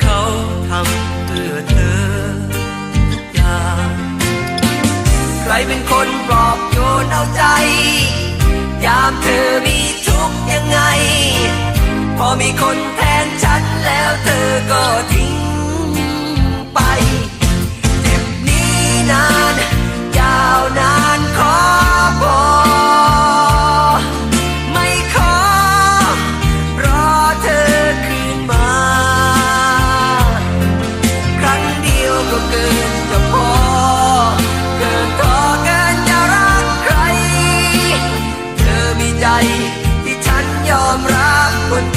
เขาทำเพื่อเธออย่างใครเป็นคนปลอบโยนเอาใจ ยามเธอมีทุกข์ยังไง พอมีคน When